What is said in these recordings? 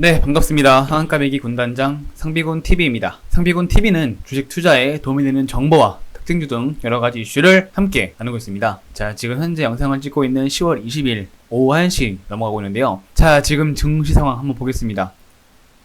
네, 반갑습니다. 한가매기 군단장 상비군 TV입니다. 상비군 TV는 주식 투자에 도움이 되는 정보와 특징주 등 여러 가지 이슈를 함께 나누고 있습니다. 자, 지금 현재 영상을 찍고 있는 10월 20일 오후 1시 넘어가고 있는데요. 자, 지금 증시 상황 한번 보겠습니다.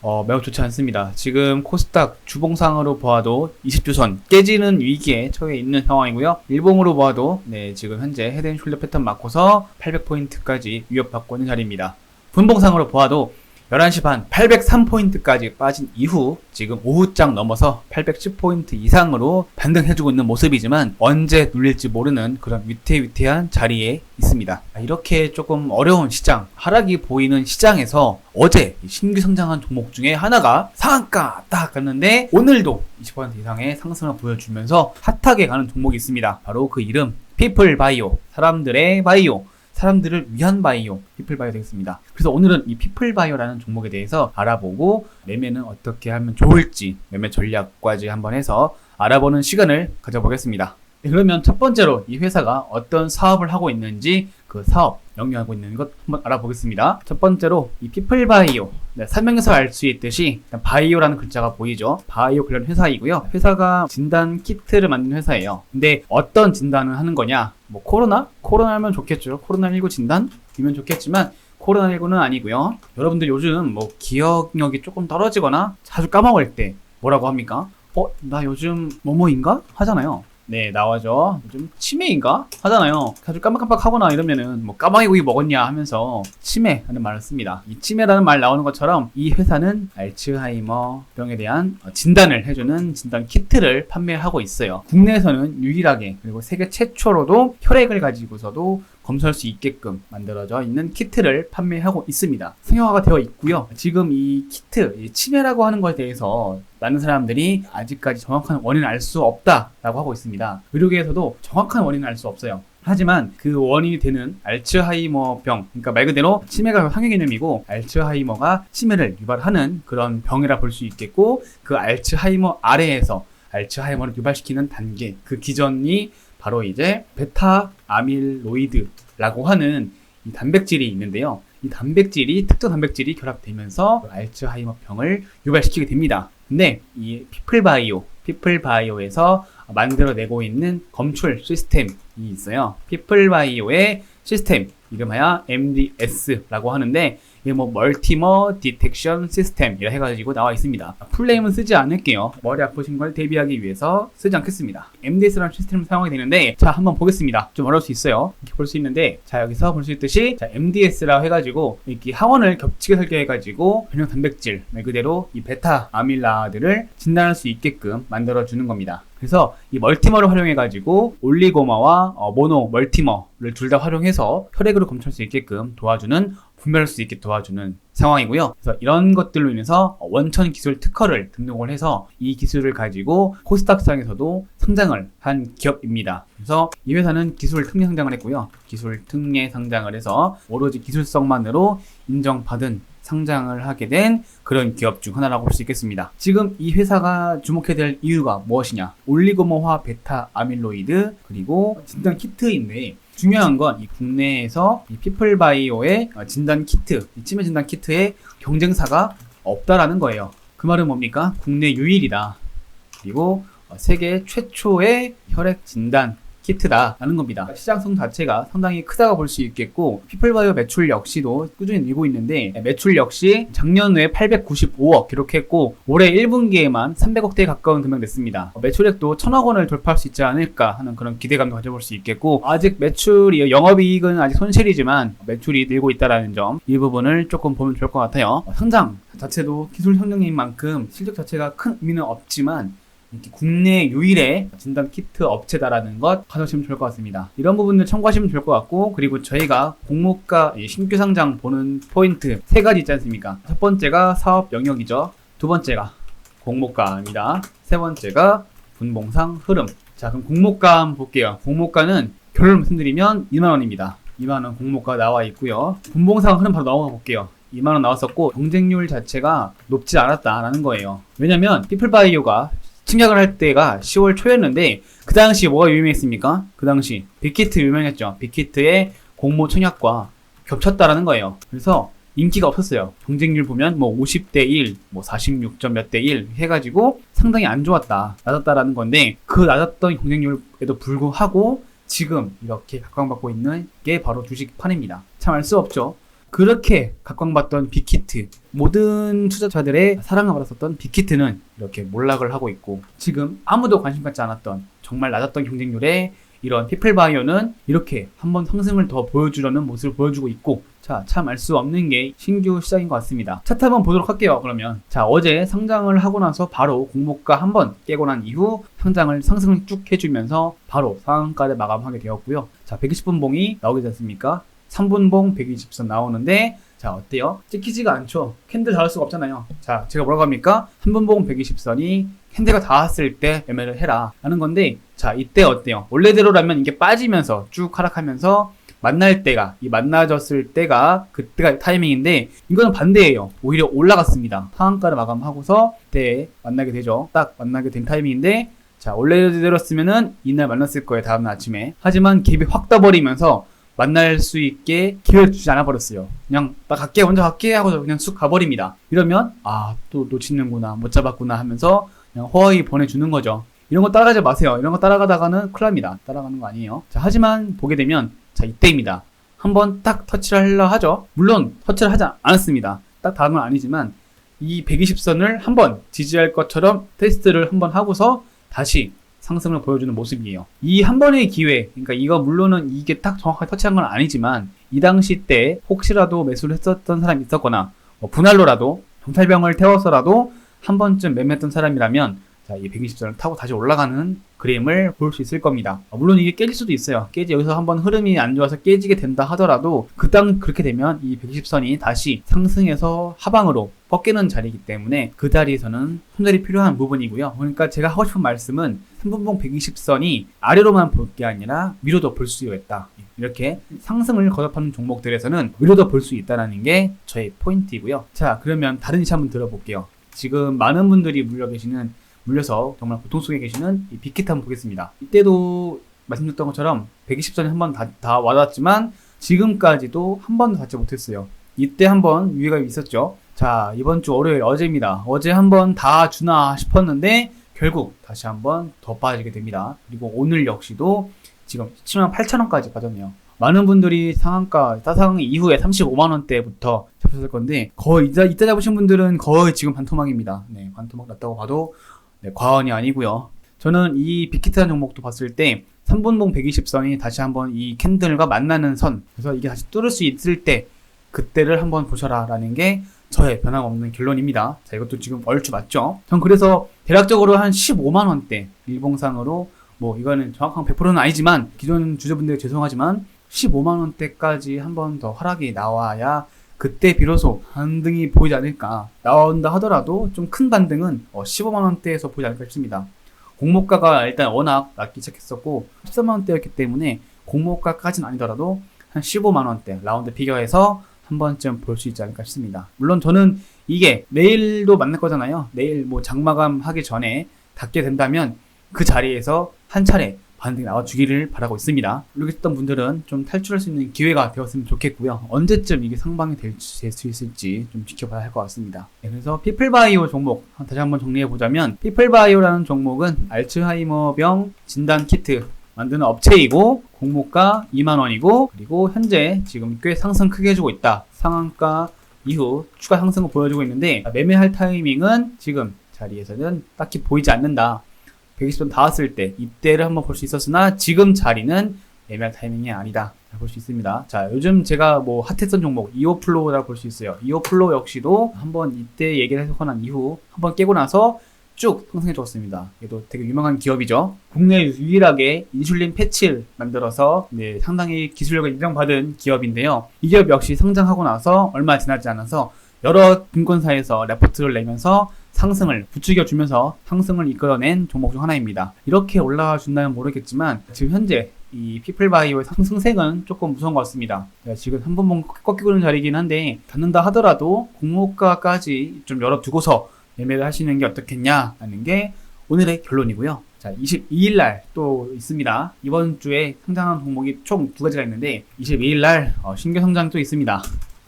어, 매우 좋지 않습니다. 지금 코스닥 주봉상으로 보아도 20주선 깨지는 위기에 처해 있는 상황이고요. 일봉으로 보아도 네, 지금 현재 헤드앤숄더 패턴 맞고서 800포인트까지 위협받고 있는 자리입니다. 분봉상으로 보아도 11시 반 803포인트까지 빠진 이후 지금 오후장 넘어서 810포인트 이상으로 반등해주고 있는 모습이지만 언제 눌릴지 모르는 그런 위태위태한 자리에 있습니다. 아, 이렇게 조금 어려운 시장, 하락이 보이는 시장에서 어제 신규 성장한 종목 중에 하나가 상한가 딱 갔는데 오늘도 20% 이상의 상승을 보여주면서 핫하게 가는 종목이 있습니다. 바로 그 이름 피플 바이오, 사람들의 바이오. 사람들을 위한 바이오, 피플바이오 되겠습니다. 그래서 오늘은 이 피플바이오라는 종목에 대해서 알아보고 매매는 어떻게 하면 좋을지 매매 전략까지 한번 해서 알아보는 시간을 가져보겠습니다. 네, 그러면 첫 번째로 이 회사가 어떤 사업을 하고 있는지 그 사업 영위하고 있는 것 한번 알아보겠습니다. 첫 번째로 이 피플바이오 네, 설명에서 알 수 있듯이 바이오라는 글자가 보이죠. 바이오 관련 회사이고요. 회사가 진단 키트를 만드는 회사예요. 근데 어떤 진단을 하는 거냐? 뭐 코로나? 코로나면 좋겠죠. 코로나19 진단이면 좋겠지만 코로나19는 아니고요. 여러분들 요즘 뭐 기억력이 조금 떨어지거나 자주 까먹을 때 뭐라고 합니까? 어, 나 요즘 뭐뭐인가? 하잖아요. 네, 나와죠. 요즘 치매인가? 하잖아요. 자주 깜빡깜빡 하거나 이러면은 뭐 까마귀 고기 먹었냐 하면서 치매라는 말을 씁니다. 이 치매라는 말 나오는 것처럼 이 회사는 알츠하이머 병에 대한 진단을 해주는 진단 키트를 판매하고 있어요. 국내에서는 유일하게 그리고 세계 최초로도 혈액을 가지고서도 검사할 수 있게끔 만들어져 있는 키트를 판매하고 있습니다. 상용화가 되어 있고요. 지금 이 키트, 이 치매라고 하는 것에 대해서 많은 사람들이 아직까지 정확한 원인을 알 수 없다라고 하고 있습니다. 의료계에서도 정확한 원인을 알 수 없어요. 하지만 그 원인이 되는 알츠하이머병, 그러니까 말 그대로 치매가 상해 개념이고 알츠하이머가 치매를 유발하는 그런 병이라 볼 수 있겠고 그 알츠하이머 아래에서 알츠하이머를 유발시키는 단계, 그 기전이 바로 이제 베타 아밀로이드라고 하는 이 단백질이 있는데요. 이 단백질이 특정 단백질이 결합되면서 알츠하이머 병을 유발시키게 됩니다. 근데 이 피플바이오, 피플바이오에서 만들어내고 있는 검출 시스템이 있어요. 피플바이오의 시스템 이름하여 MDS라고 하는데 이게 뭐 멀티머 디텍션 시스템이라 해가지고 나와 있습니다. 풀네임은 쓰지 않을게요. 머리 아프신 걸 대비하기 위해서 쓰지 않겠습니다. MDS라는 시스템을 사용하게 되는데 자 한번 보겠습니다. 좀 어려울 수 있어요. 이렇게 볼 수 있는데 자 여기서 볼 수 있듯이 자 MDS라고 해가지고 이렇게 항원을 겹치게 설계해가지고 변형 단백질 말 그대로 이 베타 아밀라들을 진단할 수 있게끔 만들어 주는 겁니다. 그래서 이 멀티머를 활용해가지고 올리고마와 어, 모노 멀티머를 둘 다 활용해서 혈액으로 검출할 수 있게끔 도와주는 분별할 수 있게 도와주는 상황이고요. 그래서 이런 것들로 인해서 원천 기술 특허를 등록을 해서 이 기술을 가지고 코스닥 시장에서도 성장을 한 기업입니다. 그래서 이 회사는 기술 특례 상장을 했고요. 기술 특례 상장을 해서 오로지 기술성만으로 인정받은 상장을 하게 된 그런 기업 중 하나라고 볼 수 있겠습니다. 지금 이 회사가 주목해야 될 이유가 무엇이냐? 올리고모화 베타 아밀로이드 그리고 진단 키트인데 중요한 건 이 국내에서 이 피플바이오의 진단 키트, 이 치매 진단 키트의 경쟁사가 없다라는 거예요. 그 말은 뭡니까? 국내 유일이다. 그리고 세계 최초의 혈액 진단 키트다라는 겁니다. 시장성 자체가 상당히 크다고 볼 수 있겠고 피플바이오 매출 역시도 꾸준히 늘고 있는데 매출 역시 작년에 895억 기록했고 올해 1분기에만 300억대에 가까운 금액 냈습니다. 매출액도 1000억 원을 돌파할 수 있지 않을까 하는 그런 기대감도 가져볼 수 있겠고 아직 매출이 영업이익은 아직 손실이지만 매출이 늘고 있다라는 점 이 부분을 조금 보면 좋을 것 같아요. 상장 자체도 기술 성장인 만큼 실적 자체가 큰 의미는 없지만 국내 유일의 진단 키트 업체다라는 것 가져오시면 좋을 것 같습니다. 이런 부분들 참고하시면 좋을 것 같고 그리고 저희가 공모가 신규 상장 보는 포인트 세 가지 있지 않습니까? 첫 번째가 사업 영역이죠. 두 번째가 공모가입니다. 세 번째가 분봉상 흐름. 자 그럼 공모가 한번 볼게요. 공모가는 결론 말씀드리면 2만 원입니다. 2만 원 공모가 나와 있고요. 분봉상 흐름 바로 넘어가 볼게요. 2만원 나왔었고 경쟁률 자체가 높지 않았다라는 거예요. 왜냐면 피플바이오가 침략을 할 때가 10월 초였는데 그 당시 뭐가 유명했습니까? 그 당시 빅히트 유명했죠. 빅히트의 공모 청약과 겹쳤다라는 거예요. 그래서 인기가 없었어요. 경쟁률 보면 뭐 50대 1, 뭐 46점 몇 대 1 해가지고 상당히 안 좋았다, 낮았다라는 건데 그 낮았던 경쟁률에도 불구하고 지금 이렇게 각광받고 있는 게 바로 주식판입니다. 참 알 수 없죠. 그렇게 각광받던 빅히트 모든 투자자들의 사랑을 받았었던 빅히트는 이렇게 몰락을 하고 있고 지금 아무도 관심 갖지 않았던 정말 낮았던 경쟁률에 이런 피플바이오는 이렇게 한번 상승을 더 보여주려는 모습을 보여주고 있고 자 참 알 수 없는 게 신규 시장인 것 같습니다. 차트 한번 보도록 할게요 그러면. 자 어제 상장을 하고 나서 바로 공모가 한번 깨고 난 이후 상장을 상승을 쭉 해주면서 바로 상한가를 마감하게 되었고요. 자 120분 봉이 나오게 됐습니까 3분봉 120선 나오는데 자 어때요? 찍히지가 않죠. 캔들 닿을 수가 없잖아요. 자 제가 뭐라고 합니까? 3분봉 120선이 캔들가 닿았을 때 매매를 해라. 라는 건데 자 이때 어때요? 원래대로라면 이게 빠지면서 쭉 하락하면서 만날 때가 이 만나졌을 때가 그때가 타이밍인데 이거는 반대예요. 오히려 올라갔습니다. 상한가를 마감하고서 그때 만나게 되죠. 딱 만나게 된 타이밍인데 자 원래대로였으면은 이날 만났을 거예요 다음날 아침에. 하지만 갭이 확 떠버리면서 만날 수 있게 기회를 주지 않아 버렸어요. 그냥 나 갈게 먼저 갈게 하고 그냥 쑥 가버립니다. 이러면 아 또 놓치는구나 못 잡았구나 하면서 그냥 허위 보내주는 거죠. 이런 거 따라가지 마세요. 이런 거 따라가다가는 큰일 납니다. 따라가는 거 아니에요. 자 하지만 보게 되면 자 이때입니다. 한번 딱 터치를 하려 하죠. 물론 터치를 하지 않았습니다. 딱건 아니지만 이 120선을 한번 지지할 것처럼 테스트를 한번 하고서 다시 상승을 보여주는 모습이에요. 이 한 번의 기회, 그러니까 이거 물론은 이게 딱 정확하게 터치한 건 아니지만 이 당시 때 혹시라도 매수를 했었던 사람이 있었거나 뭐 분할로라도 정탈병을 태워서라도 한 번쯤 매매했던 사람이라면 자, 이 120선을 타고 다시 올라가는 그림을 볼 수 있을 겁니다. 아, 물론 이게 깨질 수도 있어요. 깨지 여기서 한번 흐름이 안 좋아서 깨지게 된다 하더라도 그땅 그렇게 되면 이 120선이 다시 상승해서 하방으로 꺾이는 자리이기 때문에 그 자리에서는 손절이 필요한 부분이고요. 그러니까 제가 하고 싶은 말씀은 3분봉 120선이 아래로만 볼 게 아니라 위로도 볼 수 있다. 이렇게 상승을 거듭하는 종목들에서는 위로도 볼 수 있다는 게 저의 포인트이고요. 자, 그러면 다른 시 한번 들어볼게요. 지금 많은 분들이 물려 계시는 물려서 정말 고통 속에 계시는 이 빅히트 보겠습니다. 이때도 말씀드렸던 것처럼 120선이 한 번 다, 다 와닿았지만 지금까지도 한 번도 닿지 못했어요. 이때 한번 위기가 있었죠. 자, 이번 주 월요일 어제입니다. 어제 한 번 다 주나 싶었는데 결국 다시 한 번 더 빠지게 됩니다. 그리고 오늘 역시도 지금 7만 8천원까지 빠졌네요. 많은 분들이 상한가 따상 이후에 35만 원대부터 잡혔을 건데 거의 이때, 이때 잡으신 분들은 거의 지금 반토막입니다. 네, 반토막 났다고 봐도 네, 과언이 아니고요. 저는 이 빅히트한 종목도 봤을 때 3분봉 120선이 다시 한번 이 캔들과 만나는 선 그래서 이게 다시 뚫을 수 있을 때 그때를 한번 보셔라 라는 게 저의 변함없는 결론입니다. 자 이것도 지금 얼추 맞죠? 전 그래서 대략적으로 한 15만원대 일봉상으로 뭐 이거는 정확한 100%는 아니지만 기존 주주분들 죄송하지만 15만원대까지 한번 더 하락이 나와야 그때 비로소 반등이 보이지 않을까 나온다 하더라도 좀 큰 반등은 15만원대에서 보이지 않을까 싶습니다. 공모가가 일단 워낙 낮기 시작했었고 13만원대였기 때문에 공모가까지는 아니더라도 한 15만원대 라운드 비교해서 한 번쯤 볼 수 있지 않을까 싶습니다. 물론 저는 이게 내일도 만날 거잖아요. 내일 뭐 장마감 하기 전에 닿게 된다면 그 자리에서 한 차례 반등이 나와주기를 바라고 있습니다. 모르겠던 분들은 좀 탈출할 수 있는 기회가 되었으면 좋겠고요. 언제쯤 이게 상방이 될 수 있을지 좀 지켜봐야 할 것 같습니다. 네, 그래서 피플바이오 종목 다시 한번 정리해 보자면 피플바이오라는 종목은 알츠하이머병 진단 키트 만드는 업체이고 공모가 2만 원이고 그리고 현재 지금 꽤 상승 크게 해주고 있다. 상한가 이후 추가 상승을 보여주고 있는데 매매할 타이밍은 지금 자리에서는 딱히 보이지 않는다. 120선 닿았을 때 이때를 한번 볼 수 있었으나 지금 자리는 매매할 타이밍이 아니다. 볼 수 있습니다. 자, 요즘 제가 뭐 핫했던 종목 이오플로우라고 볼 수 있어요. 이오플로우 역시도 한번 이때 얘기를 해서 난 이후 한번 깨고 나서 쭉 상승해 줬습니다. 얘도 되게 유명한 기업이죠. 국내 유일하게 인슐린 패치를 만들어서 네, 상당히 기술력을 인정받은 기업인데요. 이 기업 역시 상장하고 나서 얼마 지나지 않아서 여러 증권사에서 레포트를 내면서 상승을 부추겨 주면서 상승을 이끌어낸 종목 중 하나입니다. 이렇게 올라와 준다면 모르겠지만 지금 현재 이 피플바이오의 상승세는 조금 무서운 것 같습니다. 지금 한 번만 꺾이고 있는 자리긴 한데 닿는다 하더라도 공모가까지 좀 열어두고서 매매를 하시는 게 어떻겠냐라는 게 오늘의 결론이고요. 자, 22일 날 또 있습니다. 이번 주에 상장한 종목이 총 두 가지가 있는데 22일 날 어, 신규 상장 또 있습니다.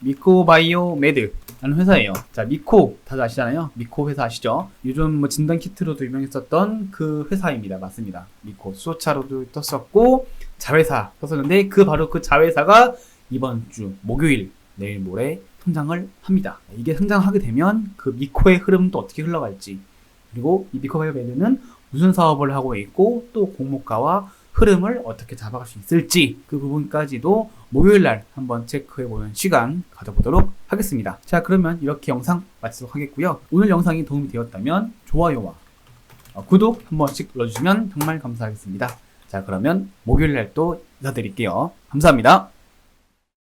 미코바이오 메드 라는 회사예요. 자, 미코 다들 아시잖아요. 미코 회사 아시죠? 요즘 뭐 진단 키트로도 유명했었던 그 회사입니다. 맞습니다. 미코 수호차로도 떴었고 자회사 떴었는데 그 바로 그 자회사가 이번 주 목요일 내일 모레 성장을 합니다. 이게 성장하게 되면 그 미코의 흐름도 어떻게 흘러갈지 그리고 이 미코바이오 메드는 무슨 사업을 하고 있고 또 공모가와 흐름을 어떻게 잡아갈 수 있을지 그 부분까지도 목요일 날 한번 체크해 보는 시간 가져보도록 하겠습니다. 자, 그러면 이렇게 영상 마치도록 하겠고요. 오늘 영상이 도움이 되었다면 좋아요와 어, 구독 한 번씩 눌러주시면 정말 감사하겠습니다. 자, 그러면 목요일 날 또 인사드릴게요. 감사합니다.